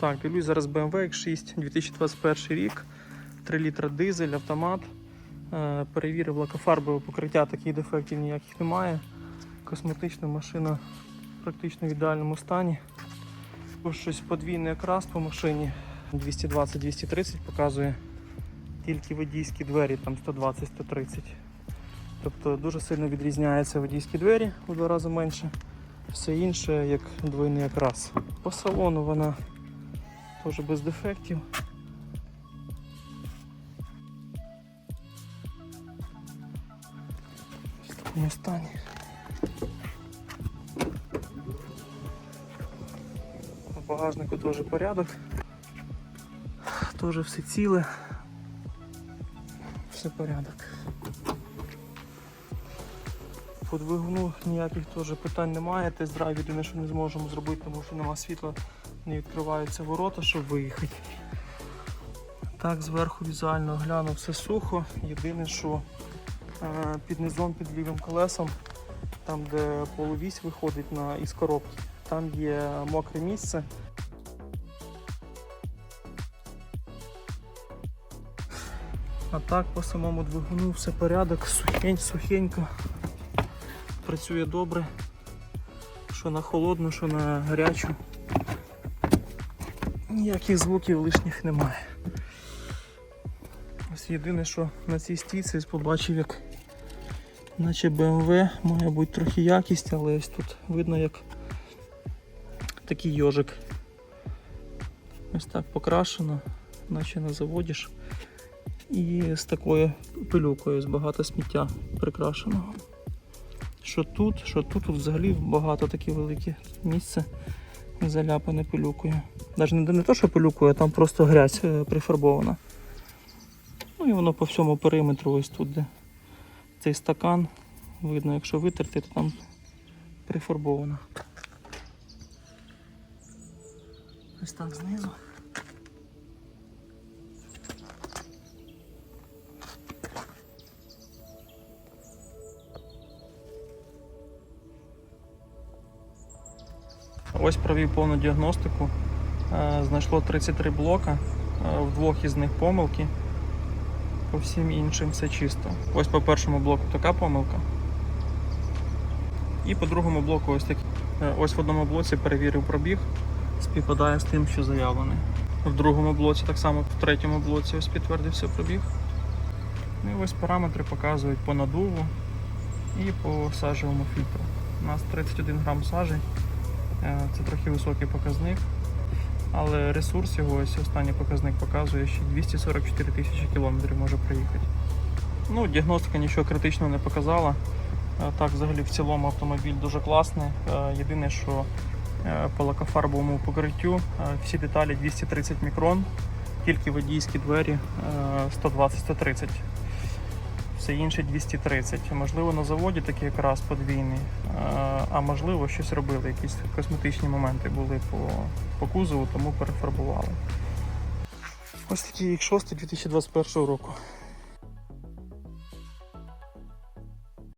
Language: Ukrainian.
Так, дивлюсь зараз BMW X6, 2021 рік, 3 літра дизель, автомат. Е, Перевірив лакофарбове покриття, таких дефектів ніяких немає. Косметична машина практично в ідеальному стані. Ось щось подвійний окрас по машині 220-230 показує. Тільки водійські двері там 120-130. Тобто дуже сильно відрізняються водійські двері у два рази менше. Все інше як двойний окрас. По салону вона теж без дефектів. В такому стані. В багажнику теж порядок. Теж все ціле. Все порядок. По двигуну ніяких теж питань немає. Тест-драйв єдине, що не зможемо зробити, тому що нема світла, не відкриваються ворота, щоб виїхати. Так, зверху візуально оглянув все сухо. Єдине, що е, під низом, під лівим колесом, там де половісь виходить на, із коробки, там є мокре місце. А так по самому двигуну все порядок, сухень, сухенько. Працює добре. Що на холодну, що на гарячу. Ніяких звуків лишніх немає. Ось єдине, що на цій стійці побачив, як наче BMW має бути трохи якість, але ось тут видно як такий йожик. Ось так покрашено, наче на заводі ж. І з такою пилюкою, з багато сміття прикрашеного. Що тут, що тут, тут взагалі багато таке велике місце заляпане пилюкою. Навіть не, то, що пилюкою, а там просто грязь е, прифарбована. Ну і воно по всьому периметру ось тут, де цей стакан. Видно, якщо витерти, то там прифарбовано. Ось так знизу. Ось провів повну діагностику. Е, Знайшло 33 блока, е, в двох із них помилки. По всім іншим все чисто. Ось по першому блоку така помилка. І по другому блоку ось такий. Е, Ось в одному блоці перевірив пробіг, співпадає з тим, що заявлений. В другому блоці, так само в третьому блоці ось підтвердився пробіг. Ну І ось параметри показують по надуву і по сажевому фільтру. У нас 31 грам сажі. Е, Це трохи високий показник, але ресурс його, ось останній показник показує, що 244 тисячі кілометрів може проїхати. Ну, діагностика нічого критичного не показала. Е, Так, взагалі в цілому автомобіль дуже класний. Е, Єдине, що по лакофарбовому покриттю всі деталі 230 мікрон, тільки водійські двері е, 120-130. Все інше 230. Можливо, на заводі такий якраз подвійний, е, а можливо, щось робили, якісь косметичні моменти були по, по кузову, тому перефарбували. Ось такий X6 2021 року.